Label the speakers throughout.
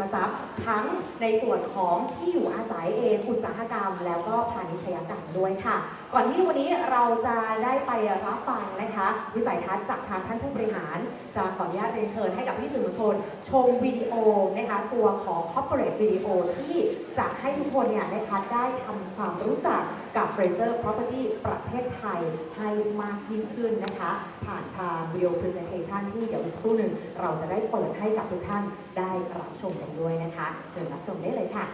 Speaker 1: มทรัพย์ ทั้งในส่วนของที่อยู่อาศัยเองอุตสาหกรรม แล้วก็พาณิชยกรรมด้วยค่ะ ก่อนที่วันนี้เราจะได้ไปรับฟังนะคะ วิสัยทัศน์จากทางท่านผู้บริหาร จะขออนุญาตเรียนเชิญให้กับพี่สื่อมวลชน ชมวิดีโอนะคะตัวของ corporate video ที่จะให้ทุกคนเนี่ยนะคะได้ทำความรู้จักกับ Fraser Property ประเทศไทยให้มากยิ่งขึ้นนะคะ ผ่านทางวิดีโอ presentation ที่เดี๋ยวอีกสักครู่หนึ่งเราจะได้เปิดให้กับทุกท่านได้รับชมกันด้วยนะคะ เชิญรับชมได้เลยค่ะ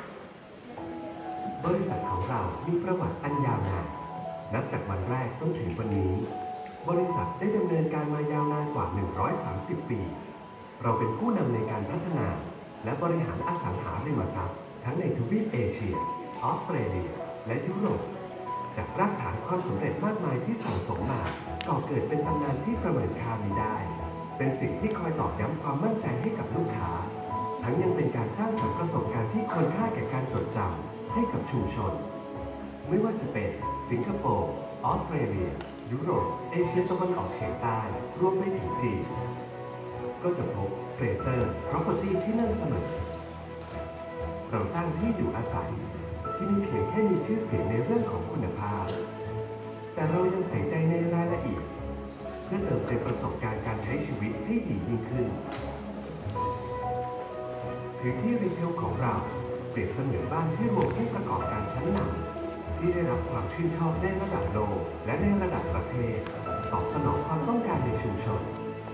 Speaker 2: บริษัทของเรามีประวัติอันยาวนาน นับจากวันแรกจนถึงวันนี้ บริษัทได้ดำเนินการมายาวนานกว่า 130 ปี เราเป็นผู้นำในการพัฒนา และบริหารอสังหาริมทรัพย์ทั้งในทวีปเอเชีย ออสเตรเลีย และยุโรป จากรากฐานความสำเร็จมากมายที่สั่งสมมาก่อเกิดเป็นตำนานที่ประเมินค่าไม่ได้ เป็นสิ่งที่คอยตอกย้ำความมั่นใจให้กับลูกค้า ทั้งยังเป็นการสร้างสรรค์ประสบการณ์ที่ควรค่าแก่การจดจำให้กับชุมชน ไม่ว่าจะเป็น สิงคโปร์ ออสเตรเลีย ยุโรป เอเชียตะวันออกเฉียงใต้ รวมไปถึงจีน ก็จะพบเฟรเซอร์ Property ที่นั่นเสมอเราสร้างที่อยู่อาศัย ที่ม่เพียงแค่มีชื่อเสียงในเรื่องของคุณภาพ แต่เรายังใส่ใจในรายละเอียด เพื่อเติมเต็มประสบการณ์การใช้ชีวิตให้ดียิ่งขึ้นพื้นที่รีเซลของเราเปรียบเสมือนบ้านที่รวมผู้ประกอบการชั้นนำ ที่ได้รับความชื่นชอบในระดับโลกและในระดับประเทศ ตอบสนองความต้องการในชุมชน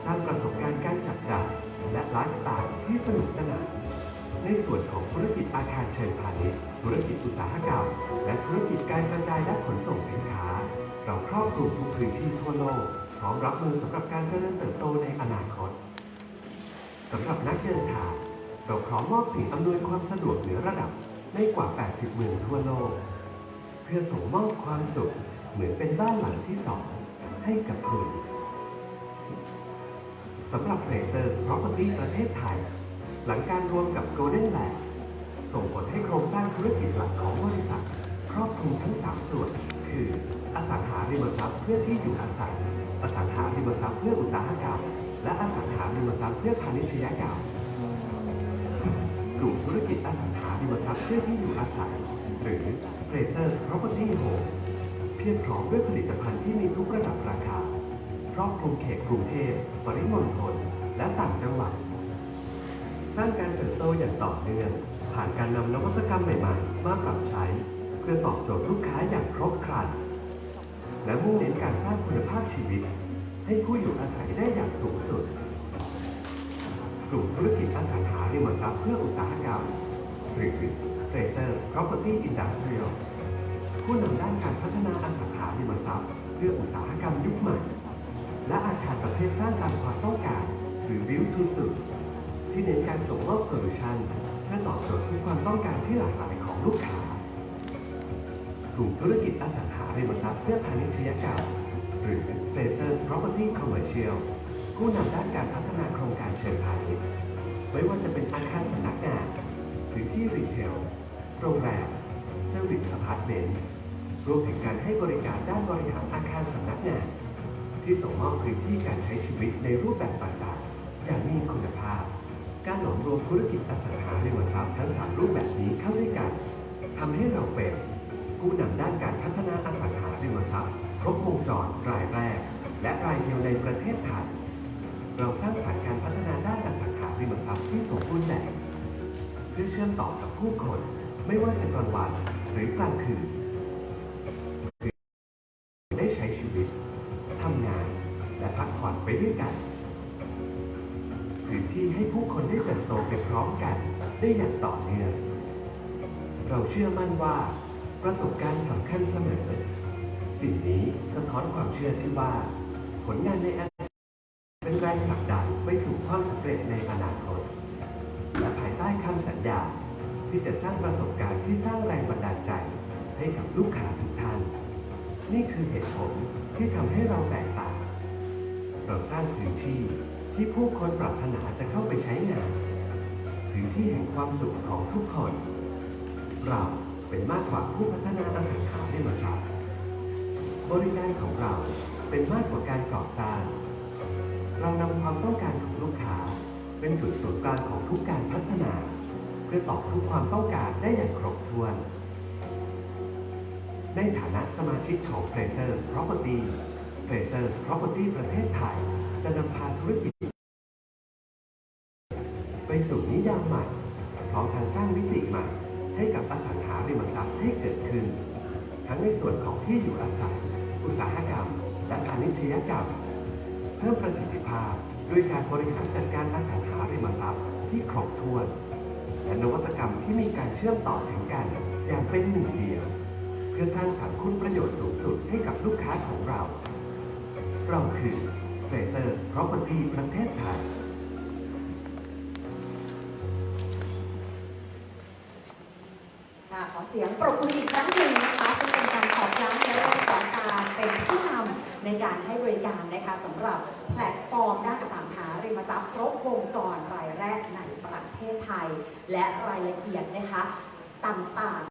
Speaker 2: สร้างประสบการณ์การจับจ่ายและไลฟ์สไตล์ที่สนุกสนานในส่วนของธุรกิจอาคารเชิงพาณิชย์ ธุรกิจอุตสาหกรรม และธุรกิจการกระจายและขนส่งสินค้า เราครอบคลุมทุกพื้นที่ทั่วโลก พร้อมรับมือสำหรับการเจริญเติบโตในอนาคตสำหรับนักเดินทาง เราพร้อมมอบสิ่งอำนวยความสะดวกเหนือระดับในกว่า 80 เมืองทั่วโลก เพื่อส่งมอบความสุข เหมือนเป็นบ้านหลังที่สองให้กับคุณสำหรับ Places Property ประเทศไทย หลังการรวมกับ Golden Land ส่งผลให้โครงสร้างธุรกิจหลักของบริษัท ครอบคลุมทั้ง 3 ส่วน คืออสังหาริมทรัพย์เพื่อที่อยู่อาศัย อสังหาริมทรัพย์เพื่ออุตสาหกรรม และอสังหาริมทรัพย์เพื่อพาณิชยกรรมกลุ่มธุรกิจอสังหาริมทรัพย์เพื่อที่อยู่อาศัย หรือ Fraser Property Home เพียบพร้อมด้วยผลิตภัณฑ์ที่มีทุกระดับราคา ครอบคลุมเขตกรุงเทพปริมณฑลและต่างจังหวัด สร้างการเติบโตอย่างต่อเนื่อง ผ่านการนำนวัตกรรมใหม่ๆ มาปรับใช้ เพื่อตอบโจทย์ลูกค้าอย่างครบครัน และมุ่งเน้นการสร้างคุณภาพชีวิต ให้ผู้อยู่อาศัยได้อย่างสูงสุด กลุ่มธุรกิจอสังหาริมทรัพย์เพื่ออุตสาหกรรมหรือ Fraser Property Industrial ผู้นำด้านการพัฒนาอสังหาริมทรัพย์เพื่ออุตสาหกรรมยุคใหม่ และอาคารประเภทสร้างตามความต้องการ หรือ Build to Suit ที่เน้นการส่งมอบโซลูชันเพื่อตอบโจทย์ทุกความต้องการที่หลากหลายของลูกค้ากลุ่มธุรกิจอสังหาริมทรัพย์เพื่อพาณิชยกรรมหรือ Fraser Property Commercial ผู้นำด้านการพัฒนาโครงการเชิงพาณิชย์ไม่ว่าจะเป็นอาคารสำนักงาน พื้นที่รีเทลโรงแรมเซอร์วิสอพาร์ตเมนต์รวมถึงการให้บริการด้านบริหารอาคารสำนักงาน ที่ส่งมอบพื้นที่การใช้ชีวิตในรูปแบบต่างๆ อย่างมีคุณภาพ การหลอมรวมธุรกิจอสังหาริมทรัพย์ทั้งสามรูปแบบนี้เข้าด้วยกันทำให้เราเป็นผู้นำด้านการพัฒนาอสังหาริมทรัพย์ครบวงจรรายแรก และรายเดียวในประเทศไทยเราสร้างสรรค์การพัฒนาด้านอสังหาริมทรัพย์ที่สมบูรณ์แบบ เพื่อเชื่อมต่อกับผู้คน ไม่ว่าจะกลางวันหรือกลางคืนได้ใช้ชีวิตทำงาน และพักผ่อนไปด้วยกันพื้นที่ให้ผู้คนได้เติบโตไปพร้อมกัน ได้อย่างต่อเนื่องเราเชื่อมั่นว่า ประสบการณ์สำคัญเสมอ สิ่งนี้สะท้อนความเชื่อที่ว่า ผลงานในอดีตเป็น คำสัญญาที่จะสร้างประสบการณ์ที่สร้างแรงบันดาลใจให้กับลูกค้าทุกท่าน นี่คือเหตุผลที่ทำให้เราแตกต่าง เราสร้างพื้นที่ที่ผู้คนปรารถนาจะเข้าไปใช้งานพื้นที่แห่งความสุขของทุกคน เราเป็นมากกว่าผู้พัฒนาอสังหาริมทรัพย์บริการของเราเป็นมากกว่าการก่อสร้าง เรานำความต้องการของลูกค้าเป็นจุดศูนย์กลางของทุกการพัฒนา เพื่อตอบทุกความต้องการได้อย่างครบถ้วน ในฐานะสมาชิกของ Fraser Property Fraser Property ประเทศไทย จะนำพาธุรกิจ ไปสู่นิยามใหม่พร้อมทางสร้างมิติใหม่ ให้กับอสังหาริมทรัพย์ให้เกิดขึ้น ทั้งในส่วนของที่อยู่อาศัย อุตสาหกรรม และพาณิชยกรรม เพิ่มประสิทธิภาพด้วยการบริหารจัดการอสังหาริมทรัพย์ที่ครบถ้วน และนวัตกรรมที่มีการเชื่อมต่อถึงกัน อย่างเป็นหนึ่งเดียว เพื่อสร้างสรรค์คุณประโยชน์สูงสุดให้กับลูกค้าของเรา เราคือ Fraser Property ประเทศไทย
Speaker 1: ค่ะขอเสียงปรบมืออีกครั้งหนึ่งนะคะซึ่งเป็นการตอบย้ำในเในการให้บริการนะคะสำหรับแพลตฟอร์มด้านอสังหาริมทรัพย์ครบวงจรรายแรกในประเทศไทย และรายละเอียดนะคะต่าง